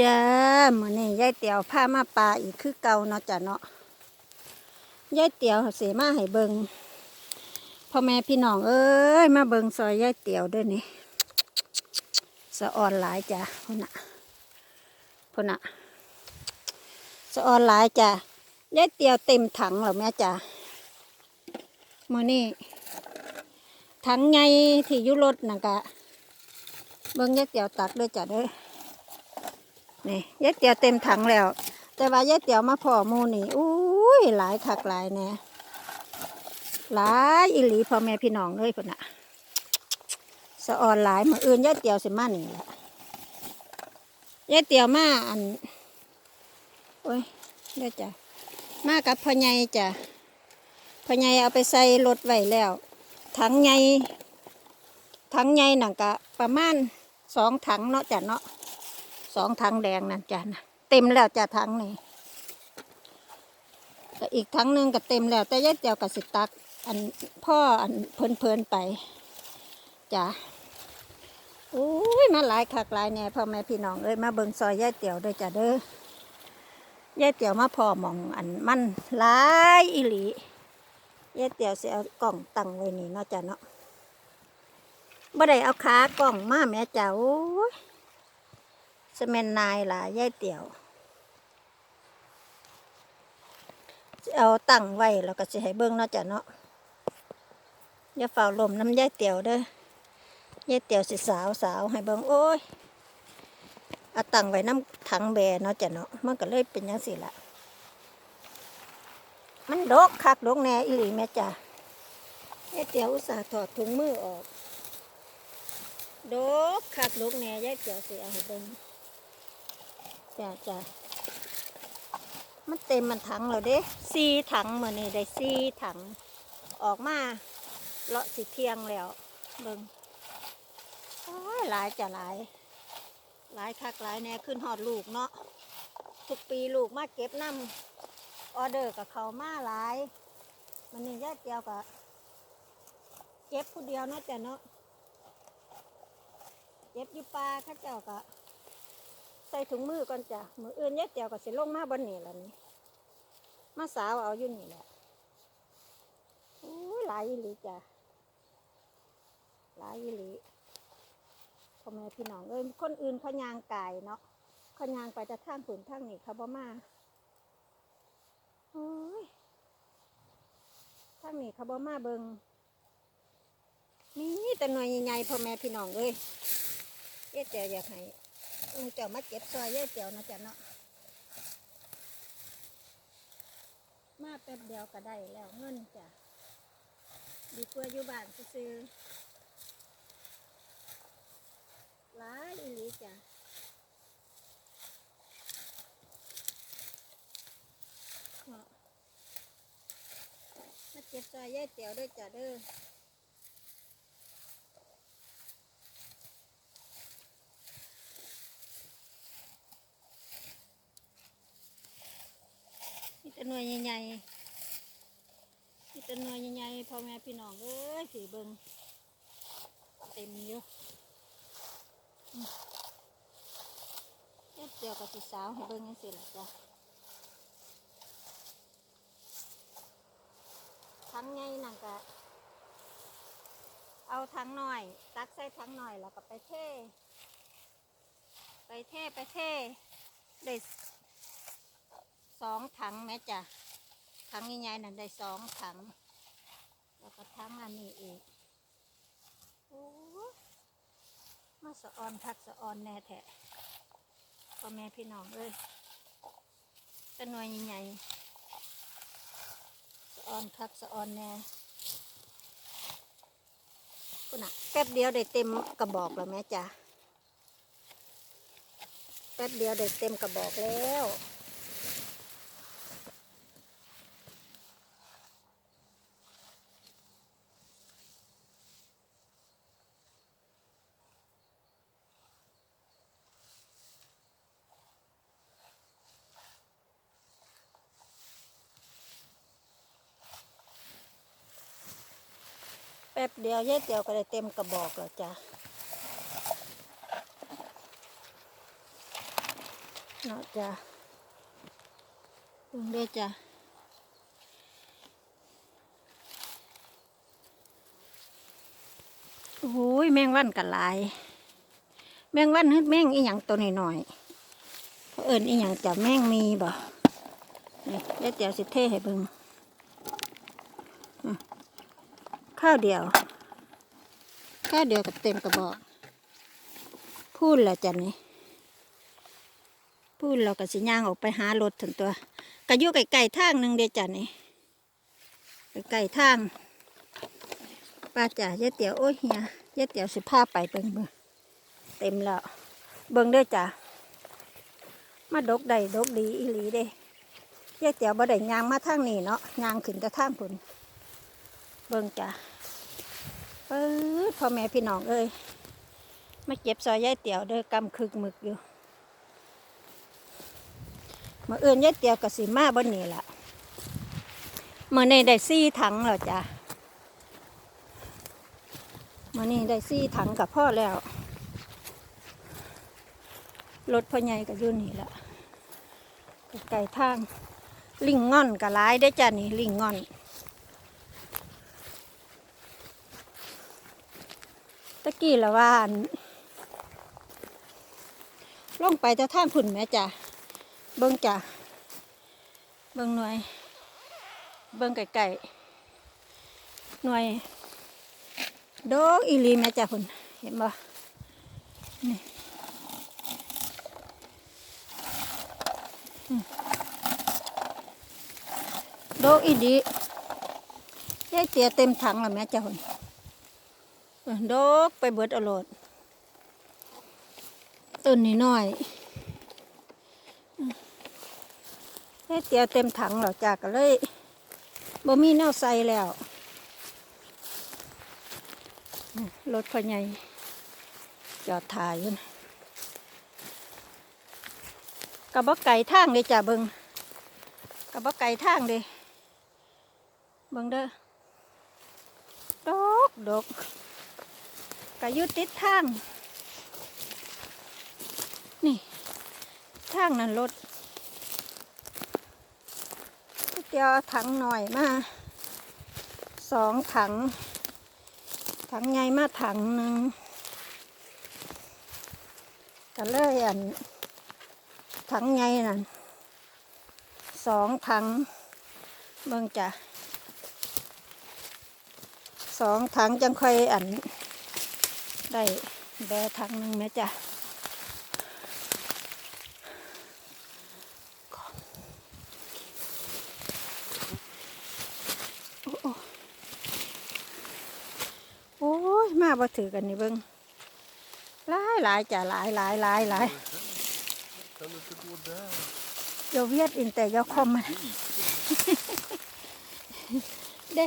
จ้ามือนี้ยายเตียวพามาปลาอีกคือเก่าเนาะจ้ะเนาะยายเตียวเสมาให้เบิงพ่อแม่พี่น้องเอ้ยมาเบิงซอยยายเตียวด้วยนี่สะออนหลายจ้ะพุ่นน่ะพุ่นน่ะสะออนหลายจ้ะยายเตียวเต็มถังแล้วแม่จ้ะมือนี้ถังใหญ่ที่ยุรถน่ะกะเบิงยายเตียวตักด้วยจ้ะเด้อ นี่ยายเตี๋ยวเต็มถังแล้ว แต่ว่ายายเตี๋ยวมาพ่อมูนี่อุ้ยหลายคักหลายแน่หลายอีหลีพ่อแม่พี่น้องเลยพุ่นน่ะสะออนหลายมืออื่นยายเตี๋ยวสิมานี่แหละยายเตี๋ยวมาอันโอ้ยเด้อจ้ะมากับพ่อใหญ่จ้ะพ่อใหญ่เอาไปใส่รถไว้แล้ว ถังใหญ่ถังใหญ่นั่นก็ประมาณสองถังเนาะจ้ะเนาะ สองถังแดงนั่นจ้ะนะเต็มแล้วจ้ะถังนี่แต่อีกถังหนึ่งก็เต็มแล้ว แต่ยายเตียวกับสิตัก อันพ่ออันเพลินเพลินๆไปจ้ะโอ้ยมาหลายคักหลายเนี่ยพ่อแม่พี่น้องเอ้ยมาเบิ่งซอยยายเตียวด้วยจ้ะเด้อยายเตียวมาพ่อมองอันมันหลายอีหลียายเตียวเสิเอากล่องตั้งไว้นี่เนาะจ้ะเนาะบ่ได้เอาขากล่องมาแม่จ้ะโอ้ย สแมนนายล่ะยายเตี่ยวเอาตั้งไว้แล้วก็สิให้เบิ่งเนาะจ้ะเนาะอย่าเฝ้าลมน้ำยายเตี่ยวเด้อยายเตี่ยวสิสาวสาวให้เบิ่งโอ้ยเอาตั้งไว้น้ำถังแบเนาะจ้ะเนาะมันก็เลยเป็นจังสี่ละมันดกคักดกแน่อีหลีแม่จ้ะยายเตี่ยวอุตส่าห์ถอดถุงมือออกดกคักดกแน่ยายเตี่ยวสิเอาให้เบิ่ง จ้าจ้ามันเต็มมันถังแล้วเด้สี่ถังมือนี่ได้สี่ถัง ออกมาเลาะสิเที่ยงแล้วเบิ่งโอ้ยหลายจะหลาย หลายคักหลายแน่ขึ้นหอดลูกเนาะทุกปีลูกมาเก็บน้ำออเดอร์กับเขามาหลาย มันนี่ยาเดียวกับเก็บผู้เดียวเนาะจ้ะเนาะเก็บอยู่ปลาข้าเจ้าก็ใส่ถุงมือก่อนจ้ะมืออื่นยายเตียวก็สิลงมาบนนี่แหละนี่มาสาวเอาอยู่นี่แหละโอ้ยหลายอีหลีจ้ะหลายอีหลีพ่อแม่พี่น้องเอ้ยคนอื่นเขายางกายเนาะเขายางไปแต่ทางผืนทางนี่เขาบ่มาโอ้ยทางนี่เขาบ่มาเบิงมีแต่หน่วยใหญ่ๆพ่อแม่พี่น้องเอ้ยเอ๊ะเตียวอยากให้ อือเจ้ามาเก็บซอยยาเตียวนะจ๊ะเนาะมาแป๊บเดียวก็ได้แล้วเงินจ้ะดีกว่าอยู่บ้านซื้อหลายอีหลีจ้ะเนาะมาเก็บซอยยาเตียวด้วยจ้ะเด้อ หน่วยใหญ่ๆมีแต่หน่วยใหญ่ๆพ่อแม่พี่น้องเอ้ยสีเบิงเต็มอยู่อืมเอ็ดเดียวกับสีสาวให้เบิงยังสิละจ้ะทั้งไงนั่นก็เอาทั้งหน่อย ตักใส่ทั้งหน่อยแล้วก็ไปเท ไปเทไปเทได้ สองถังแม่จ้ะถังใหญ่ๆนั่นได้สองถัง แล้วก็ถังอันนี้อีกโอ้มาสะออนทักสะออนแน่แท้พ่อแม่พี่น้องเอ้ยแตะหน่วยใหญ่ๆสะออนทักสะออนแน่คุณน่ะแป๊บเดียวได้เต็มกระบอกแล้วแม่จ้ะแป๊บเดียวได้เต็มกระบอกแล้ว ป๊บเดียวยายเตียวก็ได้เต็มกระบอกแล้วจ้ะเนาะจ้ะเบิ่งเด้อจ้ะโอ้ยแมงวันกันหลาย แมงวันฮ็ดแมงอีหยังตัวหน้อยๆเพราะเอิญอีหยังจะแมงมีบ่นี่เยวเดี๋ยวสิเทให้เบิ่งอะ ข้าวเดียว ข้าวเดียวกับเต็มกระบอก พูดแล้วจ้ะนี่พูดเราก็สิย่างออกไปหารถถึงตัวก็อยู่ไกลๆทางหนึ่งเดียจ้ะนี่ไกลๆทางป้าจ๋ายายเตี๋ยวโอ้ยเฮียยายเตี๋ยวสิพาไปเบิ่งเบิ่งเต็มแล้ว เบิ่งเด้อจ้ะมาดกได้ดกดีอีหลีเด้ยายเตี๋ยวบ่ได้ย่างมาทางนี้เนาะย่างขึ้นแต่ทางพุ่นเบิ่งจ้ะ เออพ่อแม่พี่น้องเอ้ยมาเก็บซอยยายเตี๋ยวเด้อกำคึกหมึกอยู่มาเอื่นยายเตี๋ยวกับสีมาบนนี้ละมื่อนี้ได้ซี่ถังแล้วจ้ะมื่อนี้ได้ซี่ถังกับพ่อแล้วรถพ่อใหญ่ก็อยู่นี่ละไก่ทางลิงง่อนกับร้ายได้จ้ะนี่ลิงง่อน ตะกี้ละว่าอันลงไปจะท่างผุ่นแม่จ้ะเบิ่งจ้ะเบิ่งหน่วย เบิ่งไก่ๆหน่วยโดกอีลีแม่จ้ะผุ่นเห็นบ่นี่อืมโดกอีดีแยายเตียเต็มถังแล้วแม่จ้ะผุ่น ดกไปเบิดเอาโลดต้นนี้น้อยได้เตียวเต็มถังแล้วจากก็เลยบ่มีแนวใส่แล้วรถพ่อใหญ่จอดถ่ายอยู่นะกับบ่ไก่ทางเลยจ้ะเบิงกับบ่ไก่ทางเลยเบิงเด้อดกดก ก็ยุติดทาง นี่ ทางนั้นรถเดียวถังหน่อยมาสองถัง ถังใหญ่มาถังหนึ่งก็เลยอันถังใหญ่นั่นสองถังเบิ่งจ้ะสองถังจังค่อยอัน ได้แบะถังหนึ่งแม่จ้ะโอ้โอ้โอ้ยมาบ่ถือกันนี่เบิ้งหลายหลายจ้ะหลายหลายหลายหลายเยวเวียดอินแต่ยาคอมมันเด้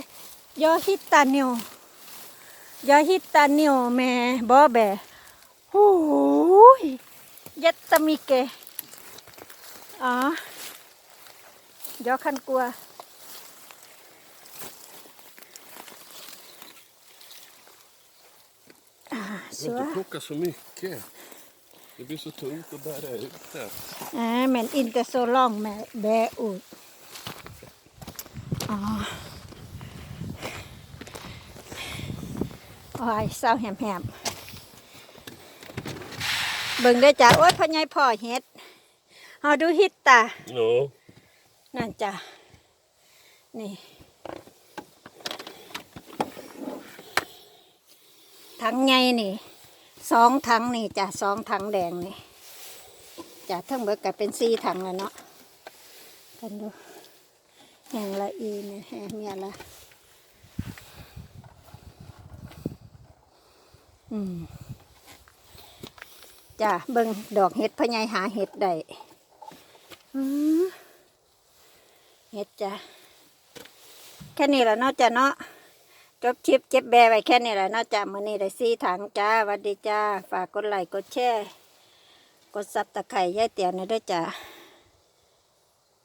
ยอฮิตตาเนียว ยอฮิตตาเนียวแม่บอแบโอ้ยยัตตามิเกอ๋อยอคันกลัวอ่า Du สั får ว inte plocka så mycket. Det blir så tungt att bära ut det. อ่าแม่นอินแต่ โซลองแม่แบอูดอ๋อโอ้ยเศร้าแหมแหมๆเบิ่งได้อจ้ะโอ้ยพ่อใหญ่พ่อเฮ็ดเฮาดูฮิตตา Ja. นั่นจ้ะนี่ถังไงนี่สองถังนี่จ้ะสองถังแดงนี่จ้ะทั้งเบิดก็เป็นสี่ถังแล้วเนาะกันดูแห่งละอีเนี่ยแห่งเนี่ยละอืม จ้ะเบิ่งดอกเห็ดพะไยหาเห็ดได้เฮ็ดจ้ะแค่นี้แหละเนาะจ้ะเนาะจบคลิปเก็บแบไว้แค่นี้แหละเนาะจ้ะมื้อนี้ได้สี่ถังจ้าวัดดีจ้า ฝากกดไลค์กดแชร์กดซับตะไคร้ยายเตี๋ยวนะด้วยจ้ะ